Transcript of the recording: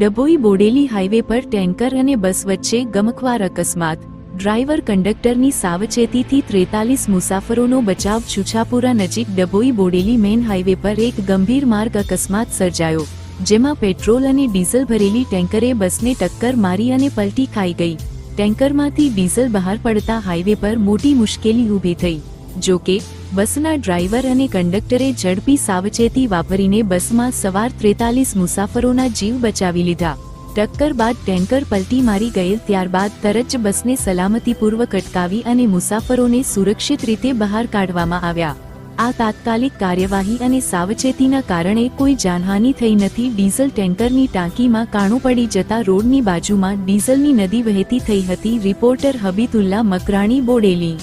Dabhoi Bodeli highway પર tanker અને bus વચ્ચે ગમખવાર અકસ્માત. ડ્રાઈવર કંડક્ટરની સાવચેતીથી ત્રેતાલીસ મુસાફરોનો બચાવ છુછાપુરા નજીક ડભોઈ બોડેલી મેન હાઈવે પર એક ગંભીર માર્ગ અકસ્માત સર્જાયો, જેમાં પેટ્રોલ અને ડીઝલ ભરેલી ટેન્કરે બસને ટક્કર મારી અને પલટી ખાઈ ગઈ. ટેન્કરમાંથી ડીઝલ બહાર પડતા હાઈવે પર મોટી મુશ્કેલી ઊભી થઈ જો કે બસના ડ્રાઈવર અને કંડક્ટરે ઝડપી સાવચેતી વાપરીને બસમાં સવાર ત્રેતાલીસ મુસાફરોના જીવ બચાવી લીધા. ટક્કર બાદ ટેન્કર પલટી મારી ગયેલ ત્યારબાદ તરત જ બસને સલામતીપૂર્વક અટકાવી અને મુસાફરોને સુરક્ષિત રીતે બહાર કાઢવામાં આવ્યા. આ તાત્કાલિક કાર્યવાહી અને સાવચેતીના કારણે કોઈ જાનહાની થઈ નથી. ડીઝલ ટેન્કરની ટાંકીમાં કાણું પડી જતા રોડની બાજુમાં ડીઝલની નદી વહેતી થઈ હતી. રિપોર્ટર હબીતુલ્લા મકરાણી બોડેલી